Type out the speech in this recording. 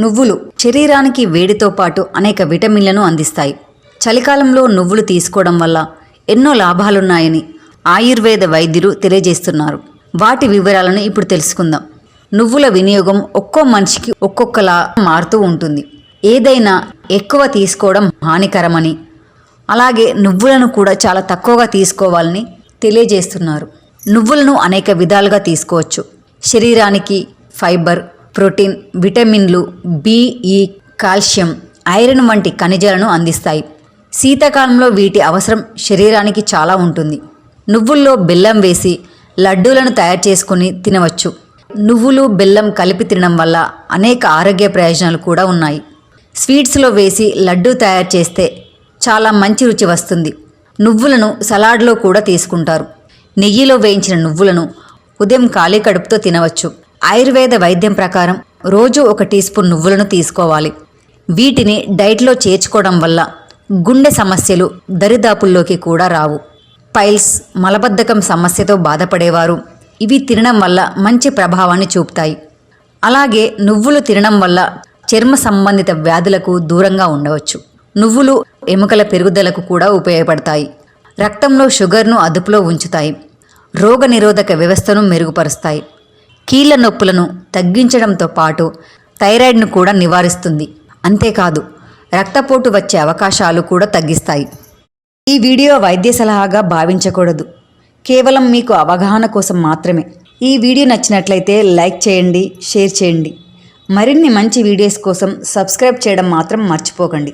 నువ్వులు శరీరానికి వేడితో పాటు అనేక విటమిన్లను అందిస్తాయి. చలికాలంలో నువ్వులు తీసుకోవడం వల్ల ఎన్నో లాభాలున్నాయని ఆయుర్వేద వైద్యులు తెలియజేస్తున్నారు. వాటి వివరాలను ఇప్పుడు తెలుసుకుందాం. నువ్వుల వినియోగం ఒక్కో మనిషికి ఒక్కొక్కలా మారుతూ ఉంటుంది. ఏదైనా ఎక్కువ తీసుకోవడం హానికరమని అలాగే నువ్వులను కూడా చాలా తక్కువగా తీసుకోవాలని తెలియజేస్తున్నారు. నువ్వులను అనేక విధాలుగా తీసుకోవచ్చు. శరీరానికి ఫైబర్ ప్రోటీన్ విటమిన్లు బి ఈ కాల్షియం ఐరన్ వంటి ఖనిజాలను అందిస్తాయి. శీతాకాలంలో వీటి అవసరం శరీరానికి చాలా ఉంటుంది. నువ్వుల్లో బెల్లం వేసి లడ్డూలను తయారు చేసుకుని తినవచ్చు. నువ్వులు బెల్లం కలిపి తినడం వల్ల అనేక ఆరోగ్య ప్రయోజనాలు కూడా ఉన్నాయి. స్వీట్స్లో వేసి లడ్డూ తయారు చేస్తే చాలా మంచి రుచి వస్తుంది. నువ్వులను సలాడ్లో కూడా తీసుకుంటారు. నెయ్యిలో వేయించిన నువ్వులను ఉదయం ఖాళీ కడుపుతో తినవచ్చు. ఆయుర్వేద వైద్యం ప్రకారం రోజు ఒక టీ స్పూన్ నువ్వులను తీసుకోవాలి. వీటిని డైట్లో చేర్చుకోవడం వల్ల గుండె సమస్యలు దరిదాపుల్లోకి కూడా రావు. పైల్స్ మలబద్ధకం సమస్యతో బాధపడేవారు. ఇవి తినడం వల్ల మంచి ప్రభావాన్ని చూపుతాయి. అలాగే నువ్వులు తినడం వల్ల చర్మ సంబంధిత వ్యాధులకు దూరంగా ఉండవచ్చు. నువ్వులు ఎముకల పెరుగుదలకు కూడా ఉపయోగపడతాయి. రక్తంలో షుగర్ను అదుపులో ఉంచుతాయి. రోగనిరోధక వ్యవస్థను మెరుగుపరుస్తాయి. కీళ్ళ నొప్పులను తగ్గించడంతో పాటు థైరాయిడ్ను కూడా నివారిస్తుంది. అంతేకాదు రక్తపోటు వచ్చే అవకాశాలు కూడా తగ్గిస్తాయి. ఈ వీడియో వైద్య సలహాగా భావించకూడదు. కేవలం మీకు అవగాహన కోసం మాత్రమే. ఈ వీడియో నచ్చినట్లయితే లైక్ చేయండి షేర్ చేయండి. మరిన్ని మంచి వీడియోస్ కోసం సబ్స్క్రైబ్ చేయడం మాత్రం మర్చిపోకండి.